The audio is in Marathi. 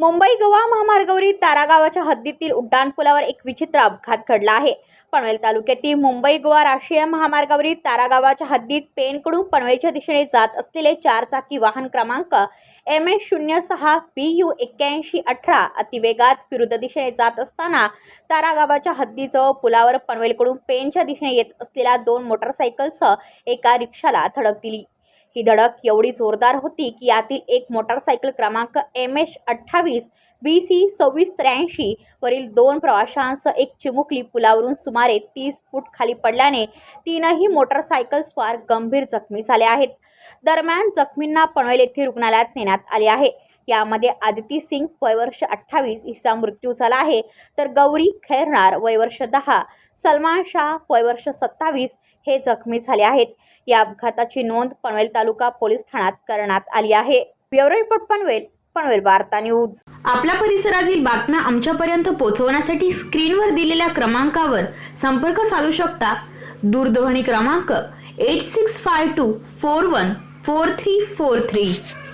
मुंबई गोवा महामार्गावरील तारागावाच्या हद्दीतील उड्डाणपुलावर एक विचित्र अपघात घडला आहे. पनवेल तालुक्यातील मुंबई गोवा राष्ट्रीय महामार्गावरील तारागावाच्या हद्दीत पेनकडून पनवेलच्या दिशेने जात असलेले चारचाकी वाहन क्रमांक एम एस शून्य सहा बी यू एक्क्याऐंशी अठरा अतिवेगात विरुद्ध दिशेने जात असताना तारागावाच्या हद्दीजवळ पुलावर पनवेलकडून पेनच्या दिशेने येत असलेल्या दोन मोटरसायकलसह एका रिक्षाला धडक दिली. ही धडक एवढी जोरदार होती की यातील एक मोटारसायकल क्रमांक एम एच अठ्ठावीस बी सी सव्वीस त्र्याऐंशी वरील दोन प्रवाशांसह एक चिमुकली पुलावरून सुमारे तीस फूट खाली पडल्याने तीनही मोटारसायकल स्वार गंभीर जखमी झाले आहेत. दरम्यान जखमींना पनवेल येथे रुग्णालयात नेण्यात आले आहे. यामध्ये आदिती सिंग वयवर्ष अठ्ठावीस हिचा मृत्यू झाला आहे. तर गौरी खैरनार वयवर्ष दहा सलमान शाह वयवर्ष सत्तावीस हे जखमी झाले आहेत. या अपघाताची नोंद पनवेल तालुका पोलीस ठाण्यात करण्यात आली आहे. ब्युरो रिपोर्ट पनवेल पनवेल वार्ता न्यूज. आपल्या परिसरातील बातम्या आमच्यापर्यंत पोहोचवण्यासाठी स्क्रीनवर दिलेल्या क्रमांकावर संपर्क साधू शकता. दूरध्वनी क्रमांक eight six five two four one four three four three